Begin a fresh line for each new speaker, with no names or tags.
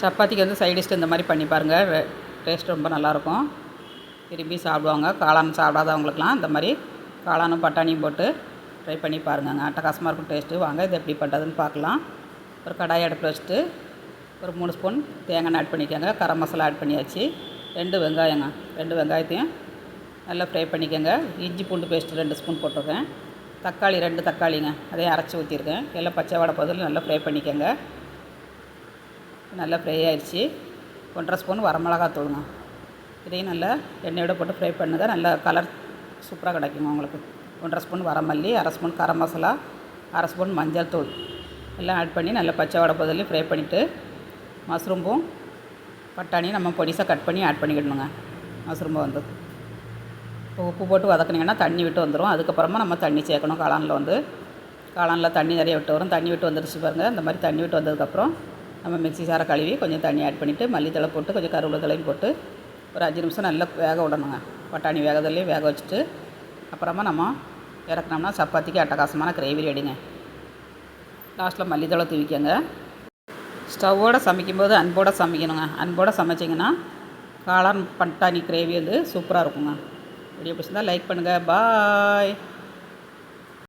சப்பாத்திக்கு வந்து side dish இந்த மாதிரி பண்ணி பாருங்கள் டேஸ்ட் ரொம்ப நல்லாயிருக்கும். விரும்பி சாப்பிடுவாங்க. காளான் சாப்பிடாதவங்களுக்குலாம் இந்த மாதிரி காளானும் பட்டாணியும் போட்டு ட்ரை பண்ணி பாருங்கங்க. அட்டகாசமாக இருக்கும் டேஸ்ட்டு வாங்க இது எப்படி பண்ணுறதுன்னு பார்க்கலாம். ஒரு கடாய் அடுப்பில் வச்சுட்டு ஒரு மூணு ஸ்பூன் தேங்காய் ஆட் பண்ணிக்கோங்க. கரம் மசாலா ஆட் பண்ணியாச்சு. ரெண்டு வெங்காயங்க. ரெண்டு வெங்காயத்தையும் நல்லா ஃப்ரை பண்ணிக்கோங்க. இஞ்சி பூண்டு பேஸ்ட்டு ரெண்டு ஸ்பூன் போட்டிருக்கேன். தக்காளி ரெண்டு தக்காளிங்க. அதையும் அரைச்சி ஊற்றிருக்கேன் எல்லாம் பச்சை வடை பதில் நல்லா ஃப்ரை பண்ணிக்கோங்க. நல்லா ஃப்ரை ஆயிடுச்சு ஒன்றரை ஸ்பூன் வரமிளகாத்தூளுங்க இதையும் நல்லா எண்ணெயோட போட்டு ஃப்ரை பண்ணுங்கள் நல்லா கலர் சூப்பராக கிடைக்குங்க உங்களுக்கு. ஒன்றரை ஸ்பூன் வரமல்லி அரை ஸ்பூன் கரம் மசாலா அரை ஸ்பூன் மஞ்சள் தூள். எல்லாம் ஆட் பண்ணி நல்லா பச்சை வடை பதிலையும் ஃப்ரை பண்ணிவிட்டு மஷ்ரூம்பும் பட்டாணியும் நம்ம பொடிசாக கட் பண்ணி ஆட் பண்ணிக்கிடணுங்க மஷ்ரூம்பை வந்து. இப்போ உப்பு போட்டு வதக்குனிங்கன்னா தண்ணி விட்டு வந்துடும் அதுக்கப்புறமா நம்ம தண்ணி சேர்க்கணும். காளானில் வந்து. காளானில் தண்ணி நிறைய விட்டு வரும். தண்ணி விட்டு வந்துருச்சு பாருங்கள் இந்த மாதிரி தண்ணி விட்டு வந்ததுக்கப்புறம் நம்ம மிக்ஸி சாரை கழுவி கொஞ்சம் தண்ணி ஆட் பண்ணிவிட்டு மல்லித்தழை போட்டு கொஞ்சம் கருவேப்பிலை போட்டு ஒரு அஞ்சு நிமிஷம் நல்லா வேக விடணுங்க. பட்டாணி வேகதுலேயே வேக வச்சுட்டு அப்புறமா நம்ம இறக்குனோம்னா சப்பாத்திக்கு அட்டகாசமான கிரேவி ரெடிங்க லாஸ்ட்டில் மல்லித்தழை தூவிக்கங்க. ஸ்டவ்வோடு சமைக்கும்போது அன்போடு சமைக்கணுங்க. அன்போடு சமைச்சிங்கன்னா காளான் பட்டாணி கிரேவி வந்து சூப்பராக இருக்குங்க. வீடியோ பிடிச்சிருந்தால் லைக் பண்ணுங்கள் பாய்